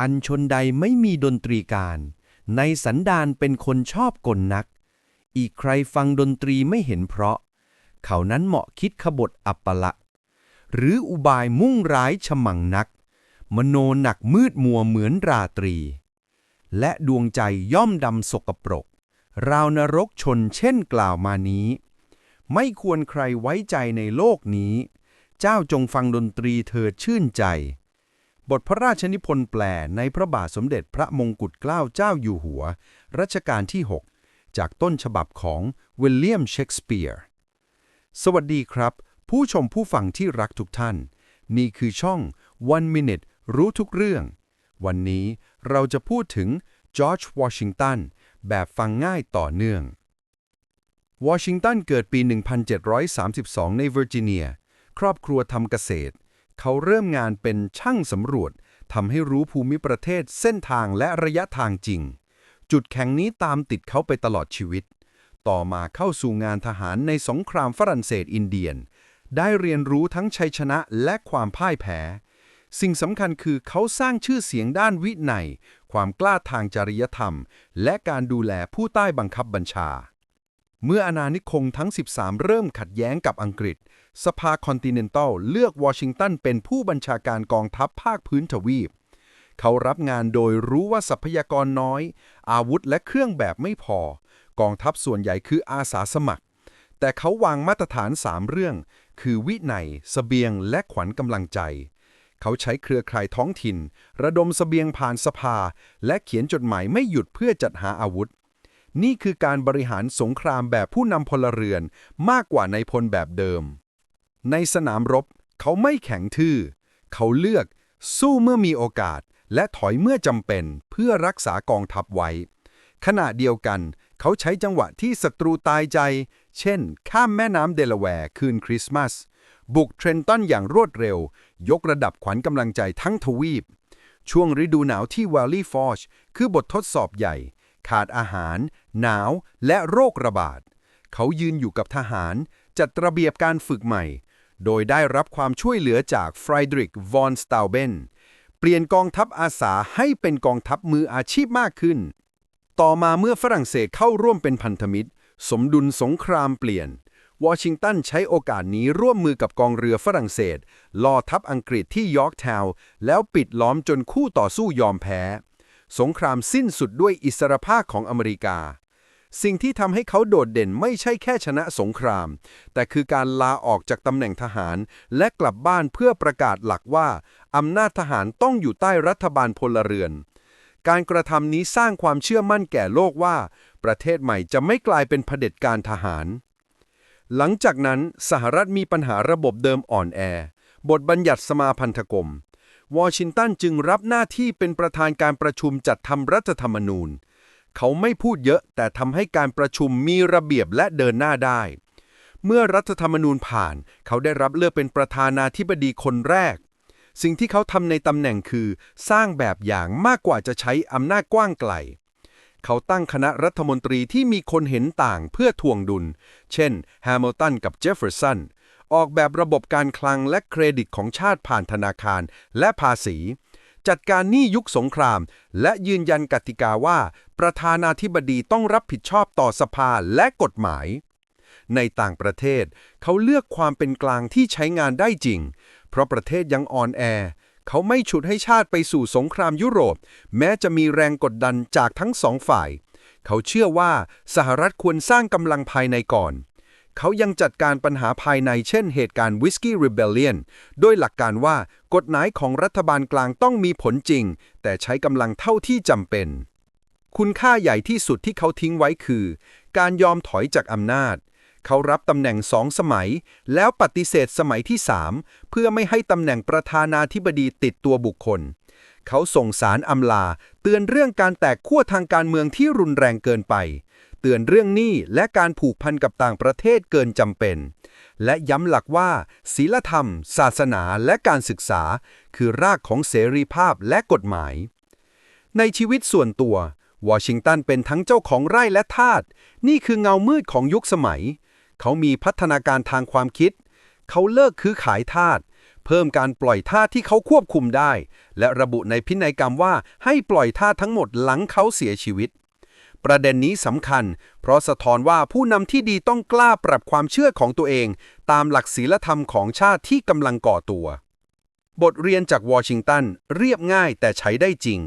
อันชนใดไม่มีดนตรีการ ในสันดานเป็นคนชอบกลนัก อีกใครฟังดนตรีไม่เห็นเพราะ เขานั้นเหมาะคิดขบฏอัปปละ หรืออุบายมุ่งร้ายฉมังนัก มโนหนักมืดมัวเหมือนราตรี และดวงใจย่อมดำสกปรก ราวนรกชนเช่นกล่าวมานี้ ไม่ควรใครไว้ใจในโลกนี้ เจ้าจงฟังดนตรีเถิดชื่นใจ บทพระราชนิพนธ์แปลในพระบาทสมเด็จพระมงกุฎเกล้าเจ้าอยู่หัว รัชกาลที่ 6 จากต้นฉบับของวิลเลียมเชกสเปียร์ สวัสดีครับ ผู้ชมผู้ฟังที่รักทุกท่าน นี่คือช่อง One Minute รู้ทุกเรื่อง วันนี้เราจะพูดถึงจอร์จวอชิงตันแบบฟังง่ายต่อเนื่อง วอชิงตันเกิดปี 1732 ในเวอร์จิเนีย ครอบครัวทำเกษตร เขาเริ่มงานเป็นช่างสำรวจทำให้รู้ภูมิประเทศเส้นทางและระยะทางจริง จุดแข็งนี้ตามติดเขาไปตลอดชีวิต ต่อมาเข้าสู่งานทหารในสงครามฝรั่งเศสอินเดียน ได้เรียนรู้ทั้งชัยชนะและความพ่ายแพ้ สิ่งสำคัญคือเขาสร้างชื่อเสียงด้านวินัย ความกล้าทางจริยธรรม และการดูแลผู้ใต้บังคับบัญชา เมื่ออาณานิคมทั้ง 13 เริ่มขัดแย้งกับอังกฤษ สภาคอนติเนนตัลเลือกวอชิงตันเป็นผู้บัญชาการกองทัพภาคพื้นทวีป เขารับงานโดยรู้ว่าทรัพยากรน้อย อาวุธและเครื่องแบบไม่พอ กองทัพส่วนใหญ่คืออาสาสมัคร แต่เขาวางมาตรฐาน 3 เรื่อง คือวินัยสเสบียงและขวัญกำลังใจ เขาใช้เครือข่ายท้องถิ่น ระดมสเสบียงผ่านสภา และเขียนจดหมายไม่หยุดเพื่อจัดหาอาวุธ นี่คือการบริหารสงครามแบบผู้นำพลเรือนมากกว่าในพลแบบเดิม ในสนามรบเขาไม่แข็งทื่อ เขาเลือกสู้เมื่อมีโอกาส และถอยเมื่อจำเป็นเพื่อรักษากองทัพไว้ ขณะเดียวกัน เขาใช้จังหวะที่ศัตรูตายใจ เช่น ข้ามแม่น้ำเดลาแวร์คืนคริสต์มาส บุกเทรนตันอย่างรวดเร็ว ยกระดับขวัญกำลังใจทั้งทวีป ช่วงฤดูหนาวที่ว a ลลี่ฟอชคือบททดสอบใหญ่ ขาดอาหาร หนาว และโรคระบาด เขายืนอยู่กับทหาร จัดระเบียบการฝึกใหม่ โดยได้รับความช่วยเหลือจากฟรายดริก วอนสตาเบน เปลี่ยนกองทัพอาสาให้เป็นกองทัพมืออาชีพมากขึ้น ต่อมาเมื่อฝรั่งเศสเข้าร่วมเป็นพันธมิตร สมดุลสงครามเปลี่ยนวอชิงตันใช้โอกาสนี้ร่วมมือกับกองเรือฝรั่งเศส ล่อทัพอังกฤษที่ยอร์กทาวน์แล้วปิดล้อมจนคู่ต่อสู้ยอมแพ้ สงครามสิ้นสุดด้วยอิสรภาพของอเมริกา สิ่งที่ทำให้เขาโดดเด่นไม่ใช่แค่ชนะสงคราม แต่คือการลาออกจากตำแหน่งทหาร และกลับบ้านเพื่อประกาศหลักว่าอำนาจทหารต้องอยู่ใต้รัฐบาลพลเรือน การกระทำนี้สร้างความเชื่อมั่นแก่โลกว่า ประเทศใหม่จะไม่กลายเป็นเผด็จการทหาร หลังจากนั้นสหรัฐมีปัญหาระบบเดิมอ่อนแอบทบัญญัติสมาพันธกรม วอชิงตันจึงรับหน้าที่เป็นประธานการประชุมจัดทำรัฐธรรมนูญ เขาไม่พูดเยอะแต่ทำให้การประชุมมีระเบียบและเดินหน้าได้ เมื่อรัฐธรรมนูญผ่าน เขาได้รับเลือกเป็นประธานาธิบดีคนแรก สิ่งที่เขาทำในตำแหน่งคือ สร้างแบบอย่างมากกว่าจะใช้อำนาจกว้างไกลเขาตั้งคณะรัฐมนตรีที่มีคนเห็นต่างเพื่อทวงดุล เช่นแฮมิลตันกับเจฟเฟอร์สัน ออกแบบระบบการคลังและเครดิตของชาติผ่านธนาคารและภาษี จัดการหนี้ยุคสงคราม และยืนยันกติกาว่า ประธานาธิบดีต้องรับผิดชอบต่อสภาและกฎหมาย ในต่างประเทศ เขาเลือกความเป็นกลางที่ใช้งานได้จริง เพราะประเทศยังอ่อนแอเขาไม่ฉุดให้ชาติไปสู่สงครามยุโรป แม้จะมีแรงกดดันจากทั้งสองฝ่าย เขาเชื่อว่าสหรัฐควรสร้างกำลังภายในก่อน เขายังจัดการปัญหาภายในเช่นเหตุการณ์วิสกี้ริเบลเลียนโดยหลักการว่ากฎหมายของรัฐบาลกลางต้องมีผลจริง แต่ใช้กำลังเท่าที่จำเป็น คุณค่าใหญ่ที่สุดที่เขาทิ้งไว้คือ การยอมถอยจากอำนาจ เขารับตำแหน่งสองสมัย แล้วปฏิเสธสมัยที่สามเพื่อไม่ให้ตำแหน่งประธานาธิบดีติดตัวบุคคล เขาส่งสารอำลา เตือนเรื่องการแตกขั้วทางการเมืองที่รุนแรงเกินไป เตือนเรื่องหนี้และการผูกพันกับต่างประเทศเกินจำเป็น และย้ำหลักว่าศีลธรรม ศาสนาและการศึกษา คือรากของเสรีภาพและกฎหมาย ในชีวิตส่วนตัว วอชิงตันเป็นทั้งเจ้าของไร่และทาสนี่คือเงามืดของยุคสมัย เขามีพัฒนาการทางความคิด เขาเลิกคือขายทาสเพิ่มการปล่อยท่าที่เขาควบคุมได้ และระบุในพินัยกรรมว่าให้ปล่อยท่าทั้งหมดหลังเขาเสียชีวิต ประเด็นนี้สำคัญ เพราะสะท้อนว่าผู้นำที่ดีต้องกล้าปรับความเชื่อของตัวเอง ตามหลักศีลธรรมของชาติที่กำลังก่อตัว บทเรียนจากวอชิงตันเรียบง่ายแต่ใช้ได้จริง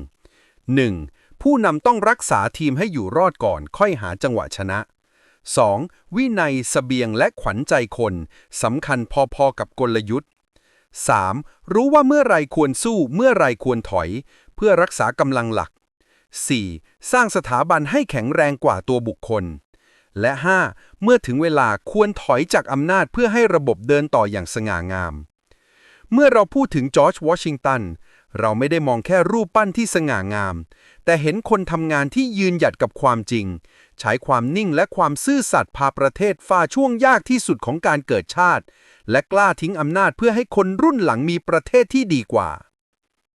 1. ผู้นำต้องรักษาทีมให้อยู่รอดก่อน ค่อยหาจังหวะชนะ 2. วินัยสเสบียงและขวัญใจคนสำคัญพอๆกับกลยุทธ์ 3. รู้ว่าเมื่อไรควรสู้เมื่อไรควรถอย เพื่อรักษากำลังหลัก 4. สร้างสถาบันให้แข็งแรงกว่าตัวบุคคล และ 5. เมื่อถึงเวลาควรถอยจากอำนาจเพื่อให้ระบบเดินต่ออย่างสง่างาม เมื่อเราพูดถึงจอร์จวอชิงตันเราไม่ได้มองแค่รูปปั้นที่สง่างาม แต่เห็นคนทำงานที่ยืนหยัดกับความจริง ใช้ความนิ่งและความซื่อสัตย์พาประเทศฝ่าช่วงยากที่สุดของการเกิดชาติ และกล้าทิ้งอำนาจเพื่อให้คนรุ่นหลังมีประเทศที่ดีกว่า